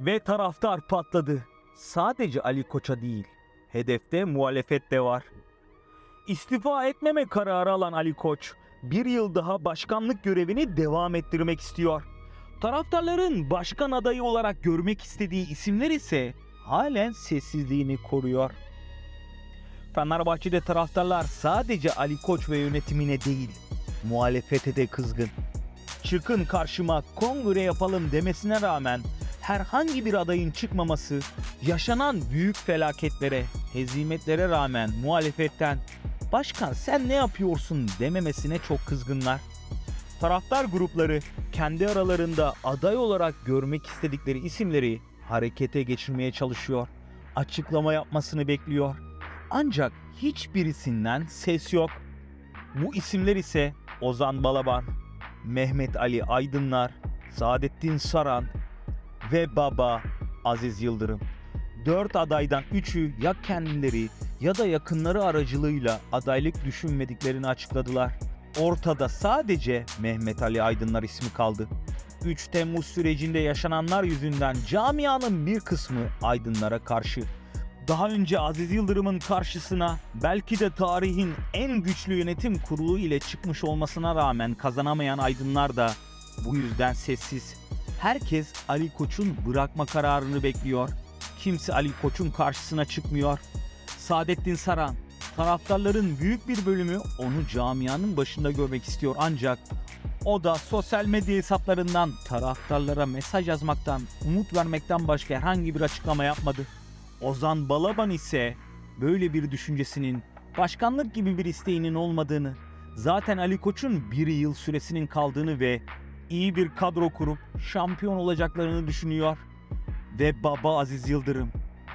Ve taraftar patladı. Sadece Ali Koç'a değil, hedefte muhalefet de var. İstifa etmeme kararı alan Ali Koç, bir yıl daha başkanlık görevini devam ettirmek istiyor. Taraftarların başkan adayı olarak görmek istediği isimler ise halen sessizliğini koruyor. Fenerbahçe'de taraftarlar sadece Ali Koç ve yönetimine değil, muhalefete de kızgın. Çıkın karşıma kongre yapalım demesine rağmen herhangi bir adayın çıkmaması, yaşanan büyük felaketlere, hezimetlere rağmen muhalefetten "Başkan sen ne yapıyorsun?" dememesine çok kızgınlar. Taraftar grupları kendi aralarında aday olarak görmek istedikleri isimleri harekete geçirmeye çalışıyor. Açıklama yapmasını bekliyor. Ancak hiçbirisinden ses yok. Bu isimler ise Ozan Balaban, Mehmet Ali Aydınlar, Saadettin Saran ve baba Aziz Yıldırım. Dört adaydan üçü ya kendileri ya da yakınları aracılığıyla adaylık düşünmediklerini açıkladılar. Ortada sadece Mehmet Ali Aydınlar ismi kaldı. 3 Temmuz sürecinde yaşananlar yüzünden camianın bir kısmı Aydınlara karşı. Daha önce Aziz Yıldırım'ın karşısına belki de tarihin en güçlü yönetim kurulu ile çıkmış olmasına rağmen kazanamayan aydınlar da bu yüzden sessiz. Herkes Ali Koç'un bırakma kararını bekliyor. Kimse Ali Koç'un karşısına çıkmıyor. Saadettin Saran, taraftarların büyük bir bölümü onu camianın başında görmek istiyor ancak o da sosyal medya hesaplarından taraftarlara mesaj yazmaktan, umut vermekten başka herhangi bir açıklama yapmadı. Ozan Balaban ise böyle bir düşüncesinin başkanlık gibi bir isteğinin olmadığını, zaten Ali Koç'un bir yıl süresinin kaldığını ve iyi bir kadro kurup şampiyon olacaklarını düşünüyor. Ve baba Aziz Yıldırım.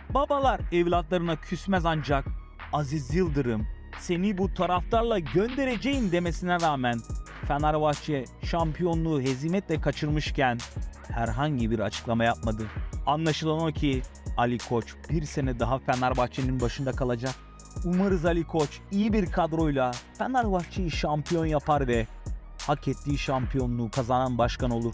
Babalar evlatlarına küsmez ancak Aziz Yıldırım seni bu taraftarla göndereceğim demesine rağmen Fenerbahçe şampiyonluğu hezimetle kaçırmışken herhangi bir açıklama yapmadı. Anlaşılan o ki Ali Koç bir sene daha Fenerbahçe'nin başında kalacak. Umarız Ali Koç iyi bir kadroyla Fenerbahçe'yi şampiyon yapar ve hak ettiği şampiyonluğu kazanan başkan olur.